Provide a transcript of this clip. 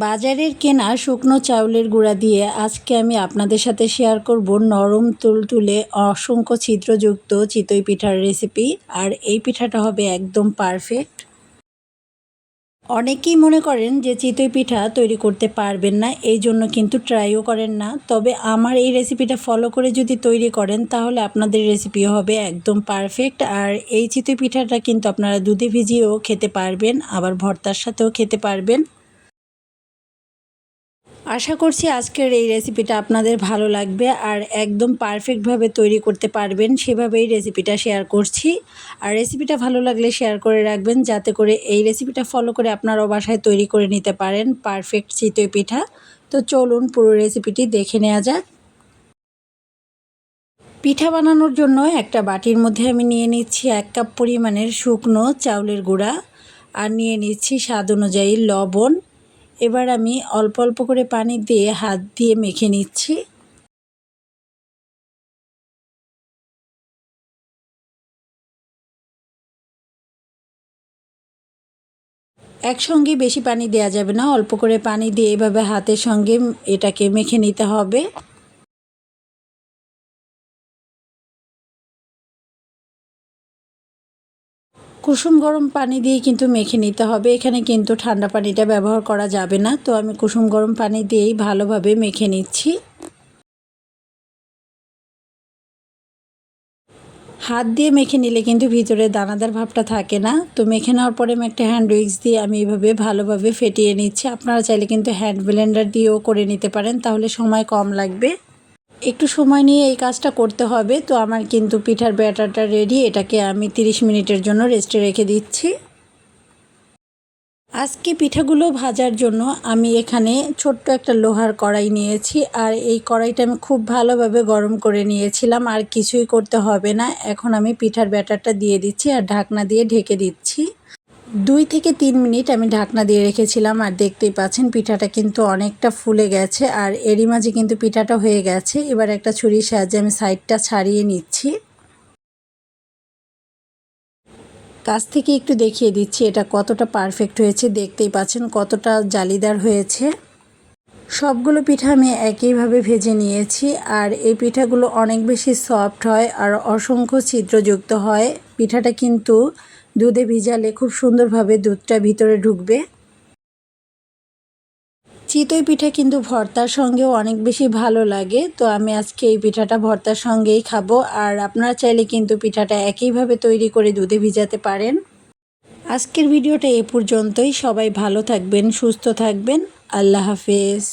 বাজারের কেনা শুকনো চাউলের গুঁড়া দিয়ে আজকে আমি আপনাদের সাথে শেয়ার করব নরম তুলতুলে অসংখ্য ছিদ্রযুক্ত চিতই পিঠার রেসিপি। আর এই পিঠাটা হবে একদম পারফেক্ট। অনেকেই মনে করেন যে চিতই পিঠা তৈরি করতে পারবেন না, এই জন্য কিন্তু ট্রাইও করেন না। তবে আমার এই রেসিপিটা ফলো করে যদি তৈরি করেন, তাহলে আপনাদের রেসিপি হবে একদম পারফেক্ট আর এই চিতই পিঠাটা কিন্তু আপনারা দুধে ভিজিয়েও খেতে পারবেন, আবার ভর্তার সাথেও খেতে পারবেন। আশা করছি আজকের এই রেসিপিটা আপনাদের ভালো লাগবে আর একদম পারফেক্টভাবে তৈরি করতে পারবেন। সেভাবেই রেসিপিটা শেয়ার করছি। আর রেসিপিটা ভালো লাগলে শেয়ার করে রাখবেন যাতে করে এই রেসিপিটা ফলো করে আপনারাও বাসায় তৈরি করে নিতে পারেন পারফেক্ট চিতই পিঠা। তো চলুন পুরো রেসিপিটি দেখে নেওয়া যাক। পিঠা বানানোর জন্য একটা বাটির মধ্যে আমি নিয়ে নিচ্ছি এক কাপ পরিমাণের শুকনো চাউলের গুঁড়া। আর নিয়ে নিচ্ছি স্বাদ অনুযায়ী লবণ। এবার আমি অল্প অল্প করে পানি দিয়ে হাত দিয়ে মেখে নিচ্ছি। একসঙ্গে বেশি পানি দেওয়া যাবে না, অল্প করে পানি দিয়ে এভাবে হাতের সঙ্গে এটাকে মেখে নিতে হবে। কুসুম গরম পানি দিয়ে কিন্তু মেখে নিতে হবে। এখানে কিন্তু ঠান্ডা পানিটা ব্যবহার করা যাবে না। তো আমি কুসুম গরম পানি দিয়েই ভালোভাবে মেখে নিচ্ছি। হাত দিয়ে মেখে নিলে কিন্তু ভিতরে দানাদার ভাবটা থাকে না। তো মেখে নেওয়ার পরে আমি একটা হ্যান্ড উইক্স দিয়ে আমি এইভাবে ভালোভাবে ফেটিয়ে নিচ্ছি। আপনারা চাইলে কিন্তু হ্যান্ড ব্লেন্ডার দিয়েও করে নিতে পারেন। তাহলে সময় কম লাগবে। একটু সময় নিয়ে এই কাজটা করতে হবে। তো আমার কিন্তু পিঠার ব্যাটারটা রেডি এটাকে আমি 30 মিনিটের জন্য রেস্টে রেখে দিচ্ছি। আজকে পিঠাগুলো ভাজার জন্য আমি এখানে ছোট্ট একটা লোহার কড়াই নিয়েছি, আর এই কড়াইটা আমি খুব ভালোভাবে গরম করে নিয়েছিলাম, আর কিছুই করতে হবে না। এখন আমি পিঠার ব্যাটারটা দিয়ে দিচ্ছি, আর ঢাকনা দিয়ে ঢেকে দিচ্ছি। দুই থেকে তিন মিনিট আমি ঢাকনা দিয়ে রেখেছিলাম আর দেখতেই পাচ্ছেন পিঠাটা কিন্তু অনেকটা ফুলে গেছে আর এরই মাঝে কিন্তু পিঠাটা হয়ে গেছে। এবার একটা ছুরির সাহায্যে আমি সাইডটা ছাড়িয়ে নিচ্ছি। কাছ থেকে একটু দেখিয়ে দিচ্ছি এটা কতটা পারফেক্ট হয়েছে, দেখতেই পাচ্ছেন কতটা জালিদার হয়েছে। সবগুলো পিঠা আমি একইভাবে ভেজে নিয়েছি আর এই পিঠাগুলো অনেক বেশি সফট হয় আর অসংখ্য ছিদ্রযুক্ত হয়। পিঠাটা কিন্তু দুধে ভিজালে খুব সুন্দরভাবে দুধটা ভিতরে ঢুকবে। চিতই পিঠা কিন্তু ভর্তার সঙ্গেও অনেক বেশি ভালো লাগে, তো আমি আজকে এই পিঠাটা ভর্তার সঙ্গেই খাব, আর আপনারা চাইলে কিন্তু পিঠাটা একইভাবে তৈরি করে দুধে ভিজাতে পারেন। আজকের ভিডিওটা এ পর্যন্তই, সবাই ভালো থাকবেন, সুস্থ থাকবেন, আল্লাহ হাফেজ।